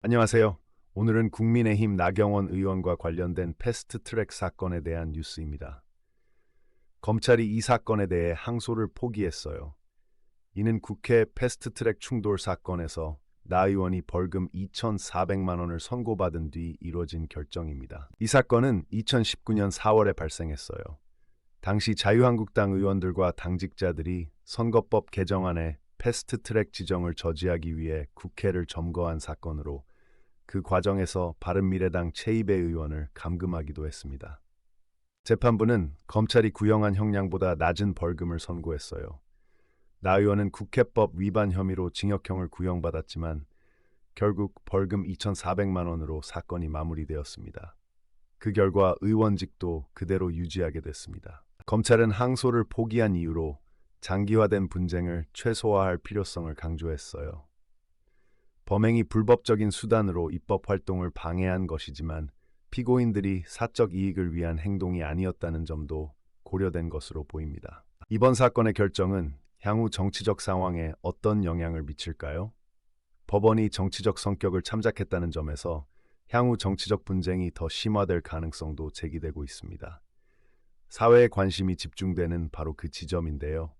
안녕하세요. 오늘은 국민의힘 나경원 의원과 관련된 패스트트랙 사건에 대한 뉴스입니다. 검찰이 이 사건에 대해 항소를 포기했어요. 이는 국회 패스트트랙 충돌 사건에서 나 의원이 벌금 2,400만 원을 선고받은 뒤 이뤄진 결정입니다. 이 사건은 2019년 4월에 발생했어요. 당시 자유한국당 의원들과 당직자들이 선거법 개정안에 패스트트랙 지정을 저지하기 위해 국회를 점거한 사건으로 그 과정에서 바른미래당 최이배 의원을 감금하기도 했습니다. 재판부는 검찰이 구형한 형량보다 낮은 벌금을 선고했어요. 나 의원은 국회법 위반 혐의로 징역형을 구형받았지만 결국 벌금 2,400만 원으로 사건이 마무리되었습니다. 그 결과 의원직도 그대로 유지하게 됐습니다. 검찰은 항소를 포기한 이유로 장기화된 분쟁을 최소화할 필요성을 강조했어요. 범행이 불법적인 수단으로 입법 활동을 방해한 것이지만 피고인들이 사적 이익을 위한 행동이 아니었다는 점도 고려된 것으로 보입니다. 이번 사건의 결정은 향후 정치적 상황에 어떤 영향을 미칠까요? 법원이 정치적 성격을 참작했다는 점에서 향후 정치적 분쟁이 더 심화될 가능성도 제기되고 있습니다. 사회의 관심이 집중되는 바로 그 지점인데요.